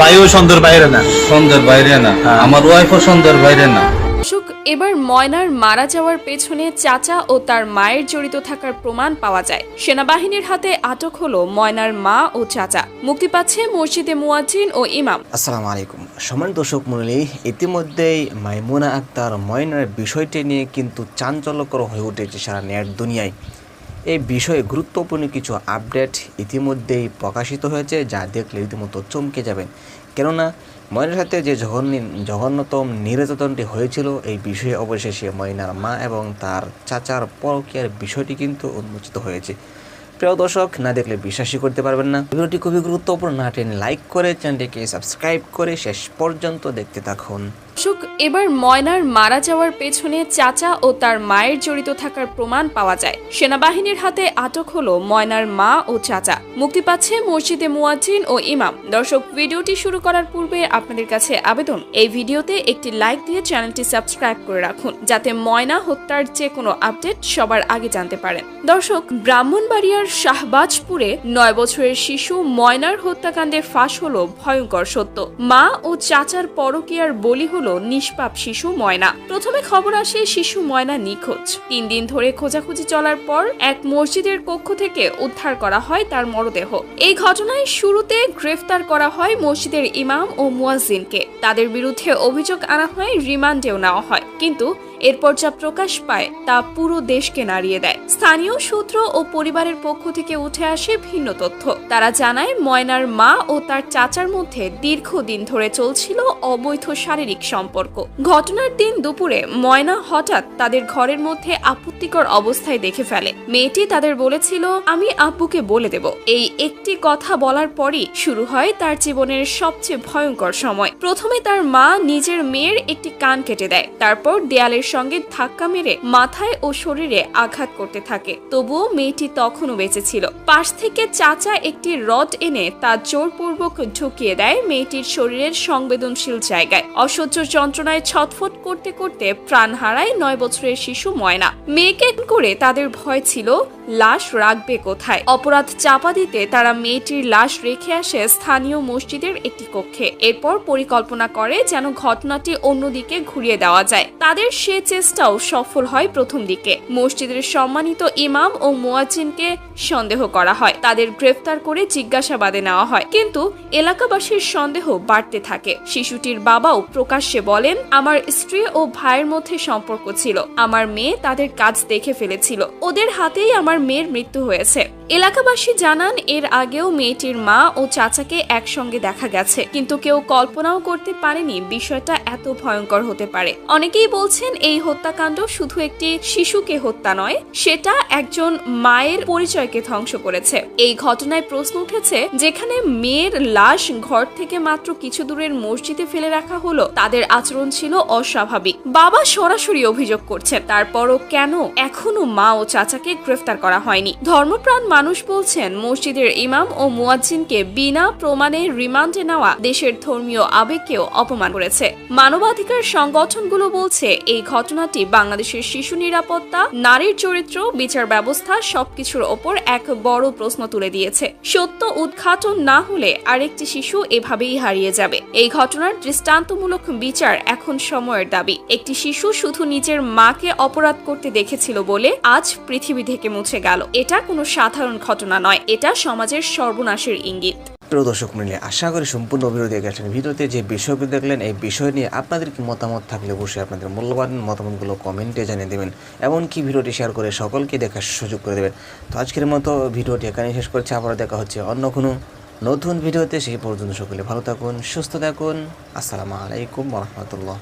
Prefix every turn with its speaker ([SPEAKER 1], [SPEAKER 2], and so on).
[SPEAKER 1] ভাইও সন্ধ্যের বাইরে না।
[SPEAKER 2] সন্ধ্যের বাইরে না।
[SPEAKER 1] হ্যাঁ।
[SPEAKER 2] আমার ওয়াইফও সন্ধ্যের বাইরে না।
[SPEAKER 3] দর্শক এবার ময়নার মারা যাওয়ার পেছনে চাচা ও তার মায়ের জড়িত থাকার প্রমাণ পাওয়া যায়। সেনাবাহিনীর হাতে আটক হলো ময়নার মা ও চাচা। মুক্তি পাচ্ছে মসজিদে মুয়াজ্জিন ও ইমাম।
[SPEAKER 4] আসসালামু আলাইকুম। সমান দর্শক মন্ডলী ইতিমধ্যেই মাইমুনা আক্তার ময়নার বিষয়টি নিয়ে কিন্তু চাঞ্চল্যকর হয়ে উঠেছে সারা নেট দুনিয়ায়। এই বিষয়ে গুরুত্বপূর্ণ কিছু আপডেট ইতিমধ্যেই প্রকাশিত হয়েছে, যা দেখলে রীতিমতো চমকে যাবেন। কেননা, ময়নার সাথে যে জঘন্য, জঘন্যতম নির্যাতনটি হয়েছিল, এই বিষয়ে অবশেষে ময়নার মা এবং তার চাচার পরকীয়ার বিষয়টি কিন্তু উন্মোচিত হয়েছে। প্রিয় দর্শক, না দেখলে বিশ্বাসই করতে পারবেন না। ভিডিওটি খুবই গুরুত্বপূর্ণ, না লাইক করে চ্যানেলটিকে সাবস্ক্রাইব করে শেষ পর্যন্ত দেখতে থাকুন।
[SPEAKER 3] দর্শক এবার ময়নার মারা যাওয়ার পেছনে চাচা ও তার মায়ের জড়িত থাকার প্রমাণ পাওয়া যায়। সেনাবাহিনীর হাতে আটক হলো ময়নার মা ও চাচা। মুক্তি পাচ্ছে মসজিদে মুয়াজ্জিন ও ইমাম। দর্শক, ভিডিওটি শুরু করার পূর্বে আপনাদের কাছে আবেদন। এই ভিডিওতে একটি লাইক দিয়ে চ্যানেলটি সাবস্ক্রাইব করে রাখুন, যাতে ময়না হত্যার যে কোনো আপডেট সবার আগে জানতে পারেন। দর্শক, ব্রাহ্মণবাড়িয়ার শাহবাজপুরে নয় বছরের শিশু ময়নার হত্যাকাণ্ডে ফাঁস হলো ভয়ঙ্কর সত্য। মা ও চাচার পরকীয়ার বলি হলো নিষ্পাপ শিশু ময়না। প্রথমে খবর আসে শিশু ময়না নিখোঁজ। তিন দিন ধরে খোঁজাখুঁজি চলার পর এক মসজিদের কক্ষ থেকে উদ্ধার করা হয় তার মরদেহ। এই ঘটনায় শুরুতে গ্রেফতার করা হয় মসজিদের ইমাম ও মুয়াজিনকে তাদের বিরুদ্ধে অভিযোগ আনা হয়, রিমান্ডেও নেওয়া হয়। কিন্তু এরপর যা প্রকাশ পায় তা পুরো দেশকে নাড়িয়ে দেয়। স্থানীয় সূত্র ও পরিবারের পক্ষ থেকে উঠে আসে ভিন্ন তথ্য। তারা জানায়, ময়নার মা ও তার চাচার মধ্যে দীর্ঘদিন ধরে চলছিল অবৈধ শারীরিক সম্পর্ক। ঘটনার দিন দুপুরে ময়না হঠাৎ তাদের ঘরের মধ্যে আপত্তিকর অবস্থায় দেখে ফেলে। মেয়েটি তাদের বলেছিল, আমি আব্বুকে বলে দেব। এই একটি কথা বলার পরই শুরু হয় তার জীবনের সবচেয়ে ভয়ঙ্কর সময়। প্রথমে তার মা নিজের মেয়ের একটি কান কেটে দেয়, তারপর দেয়ালের সঙ্গে ধাক্কা মেরে মাথায় ও শরীরে আঘাত করতে থাকে। তবুও মেয়েটি তখনও বেঁচে ছিল। পাশ থেকে চাচা একটি রড এনে তা জোরপূর্বক ঢুকিয়ে দেয় মেয়েটির শরীরের সংবেদনশীল জায়গায়। অসহ্য যন্ত্রণায় ছটফট করতে করতে প্রাণ হারায় নয় বছরের শিশু ময়না। মেয়েকে করে তাদের ভয় ছিল লাশ রাখবে কোথায়? অপরাধ চাপা দিতে তারা মেয়েটির লাশ রেখে আসে স্থানীয় মসজিদের একটি কক্ষে। এরপর পরিকল্পনা করে যেন ঘটনাটি অন্যদিকে ঘুরিয়ে দেওয়া যায়। তাদের সে চেষ্টাও সফল হয় প্রথম দিকে। মসজিদের সম্মানিত ইমাম ও মুয়াজ্জিনকে সন্দেহ করা হয়। তাদের গ্রেফতার করে জিজ্ঞাসাবাদে নেওয়া হয়। কিন্তু এলাকাবাসীর সন্দেহ বাড়তে থাকে। শিশুটির বাবাও প্রকাশ্যে বলেন, আমার স্ত্রী ও ভাইয়ের মধ্যে সম্পর্ক ছিল। আমার মেয়ে তাদের কাজ দেখে ফেলেছিল। ওদের হাতেই আমার মেয়ের মৃত্যু হয়েছে। এলাকাবাসী জানান, এর আগেও মেয়েটির মা ও চাচাকে একসঙ্গে দেখা গেছে। কিন্তু কেউ কল্পনাও করতে পারেনি বিষয়টা এত ভয়ঙ্কর হতে পারে। অনেকেই বলছেন, এই হত্যাকাণ্ড শুধু একটি শিশুকে হত্যা নয়, সেটা একজন মায়ের পরিচয়কে ধ্বংস করেছে। এই ঘটনায় প্রশ্ন উঠেছে, যেখানে মেয়ের লাশ ঘর থেকে মাত্র কিছু দূরের মসজিদে ফেলে রাখা হলো, তাদের আচরণ ছিল অস্বাভাবিক। বাবা সরাসরি অভিযোগ করছেন, তারপরও কেন এখনও মা ও চাচাকে গ্রেফতার করা হয়নি? ধর্মপ্রাণ মানুষ বলছেন, মসজিদের ইমাম ও মুয়াজ্জিনকে বিনা প্রমাণে রিমান্ডে নেওয়া দেশের ধর্মীয় আবেগকেও অপমান করেছে। মানবাধিকার সংগঠনগুলো বলছে, এই ঘটনাটি বাংলাদেশের শিশু নিরাপত্তা, নারীর চরিত্র, বিচার ব্যবস্থা সবকিছুর ওপর এক বড় প্রশ্ন তুলে দিয়েছে। সত্য উদ্ঘাটন না হলে আরেকটি শিশু এভাবেই হারিয়ে যাবে। এই ঘটনার দৃষ্টান্তমূলক বিচার এখন সময়ের দাবি। একটি শিশু শুধু নিজের মাকে অপরাধ করতে দেখেছিল বলে আজ পৃথিবী থেকে মুছে গেল। এটা কোনো সাধারণ ঘটনা নয়, এটা সমাজের সর্বনাশের ইঙ্গিত।
[SPEAKER 4] প্রিয় দর্শক মন্ডলী, আশা করি সম্পূর্ণ দেখে গেছেন। ভিডিওতে যে বিষয়গুলো দেখলেন, এই বিষয় নিয়ে আপনাদের কি মতামত থাকলে অবশ্যই আপনাদের মূল্যবান মতামতগুলো কমেন্টে জানিয়ে দেবেন। এমনকি ভিডিওটি শেয়ার করে সকলকে দেখার সুযোগ করে দেবেন। তো আজকের মতো ভিডিওটি এখানে শেষ করছে। আবার দেখা হচ্ছে অন্য কোনো নতুন ভিডিওতে। সেই পর্যন্ত সকলে ভালো থাকুন, সুস্থ থাকুন। আসসালামু আলাইকুম রহমতুল্লাহ।